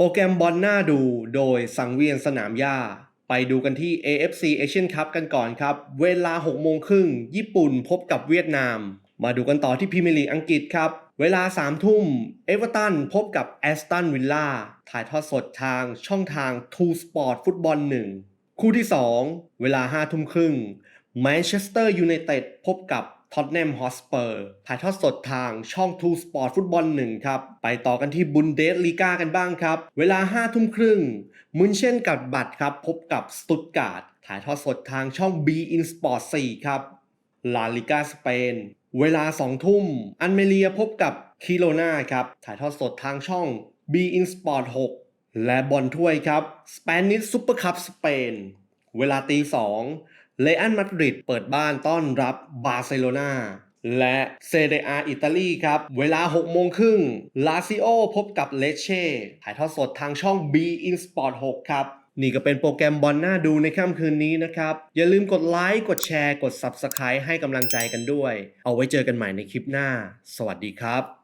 โปรแกรมบอลหน้าดูโดยสังเวียนสนามหญ้า ไปดูกันที่ AFC Asian Cup กันก่อนครับ เวลา 6 โมงครึ่ง ญี่ปุ่นพบกับเวียดนาม มาดูกันต่อที่พรีเมียร์ลีกอังกฤษครับ เวลา 3 ทุ่ม เอเวอร์ตันพบกับแอสตันวิลล่า ถ่ายทอดสดทางช่องทาง True Sport ฟุตบอล 1 คู่ที่ 2 เวลา 5 ทุ่มครึ่งแมนเชสเตอร์ยูไนเต็ดพบกับ ท็อตแนมฮอสเปอร์ถ่ายทอดสดทางช่อง True Sport ฟุตบอล1ครับ ไปต่อกันที่บุนเดสลีกากันบ้างครับ เวลา5ทุ่มครึ่งมุนเช่นกับบัตรครับ พบกับสตุตการ์ดถ่ายทอดสดทางช่อง B in Sport 4 ครับลาลิกาสเปนเวลา2ทุ่ม อันเมเลียพบกับคิโลนาครับ ถ่ายทอดสดทางช่อง B in Sport 6 และบอลถ้วยครับ Spanish Super Cup สเปนเวลาตีสอง เลอันมาดริดเปิดบ้านต้อนรับบาร์เซโลนาและเซเดอาอิตาลีครับ เวลา 6 โมงครึ่งลาซิโอพบกับเลเช่ถ่ายทอดสดทางช่อง B in Sport 6 ครับ นี่ก็เป็นโปรแกรมบอลหน้าดูในค่ำคืนนี้นะครับ อย่าลืมกดไลค์ กดแชร์ กด Subscribe ให้กำลังใจกันด้วย เอาไว้เจอกันใหม่ในคลิปหน้า สวัสดีครับ